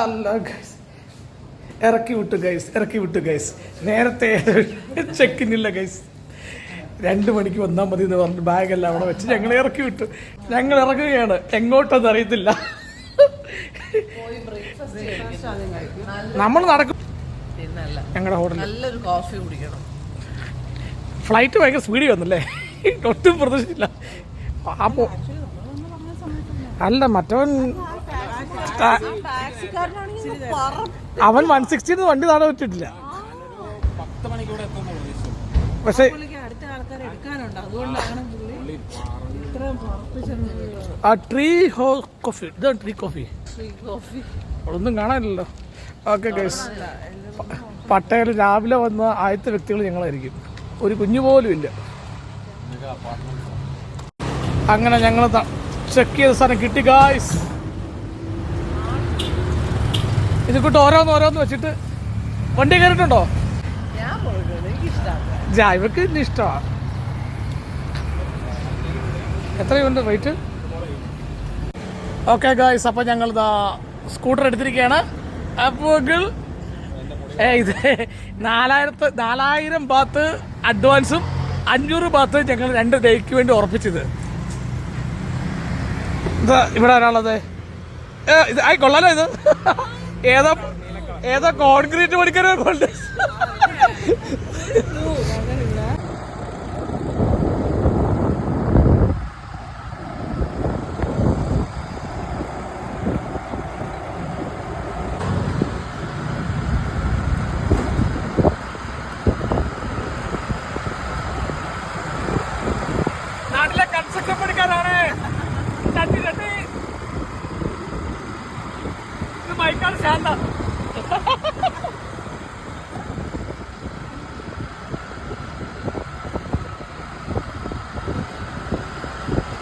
അല്ല ഗൈസ് ഇറക്കി വിട്ടു ഗൈസ് ഇറക്കി വിട്ടു ഗൈസ് നേരത്തെ ചെക്കിനില്ല ഗൈസ് രണ്ട് മണിക്ക് വന്നാൽ മതി എന്ന് പറഞ്ഞു ബാഗെല്ലാം അവിടെ വെച്ച് ഞങ്ങൾ ഇറക്കി വിട്ടു. ഞങ്ങൾ ഇറങ്ങുകയാണ്. എങ്ങോട്ടെന്ന് അറിയത്തില്ല. നമ്മൾ നടക്കും. ഞങ്ങളുടെ ഹോട്ടലിൽ നല്ലൊരു കോഫി കുടിക്കണം. ഫ്ലൈറ്റ് ഭയങ്കര സ്പീഡിൽ വന്നല്ലേ? ഒട്ടും പ്രതീക്ഷിച്ചില്ല. അല്ല മറ്റവൻ അവൻ വൺ സിക്സ്റ്റി വണ്ടി താഴെ വിട്ടിട്ടില്ല. പക്ഷേ ആ ട്രീ ഹോ കോഫി ഇതാണ് ട്രീ കോഫി അവിടൊന്നും കാണാനില്ലല്ലോ. ഓക്കെ ഗൈസ് പട്ടയിൽ രാവിലെ വന്ന ആദ്യത്തെ വ്യക്തികൾ ഞങ്ങളായിരിക്കും. ഒരു കുഞ്ഞു പോലും ഇല്ല. അങ്ങനെ ഞങ്ങൾ ചെക്ക് ചെയ്ത സാധനം കിട്ടി ഗായ്സ് ഇത് കൂട്ട് ഓരോന്ന് ഓരോന്ന് വെച്ചിട്ട് വണ്ടി കയറിയിട്ടുണ്ടോ? ജാ ഇവർക്ക് ഇന്ന് ഇഷ്ടമാണ് എത്രയുണ്ട് വെയിറ്റ് ഓക്കെ ഗായ്സ് അപ്പോൾ ഞങ്ങൾ ഇതാ സ്കൂട്ടർ എടുത്തിരിക്കുകയാണ് അപ്പോൾ ഏ ഇത് നാലായിരത്ത് നാലായിരം ബാത്ത് അഡ്വാൻസും അഞ്ഞൂറ് ബാത്ത് ഞങ്ങൾ രണ്ട് ഡേക്ക് വേണ്ടി ഉറപ്പിച്ചത്. ഇതാ ഇവിടെ ഒരാളത് ഇത് ആയി കൊള്ളാലോ ഇത്. ഏതാ ഏതോ കോൺക്രീറ്റ് പണിക്കാരെ കൊണ്ട്? 上山了哈哈哈哈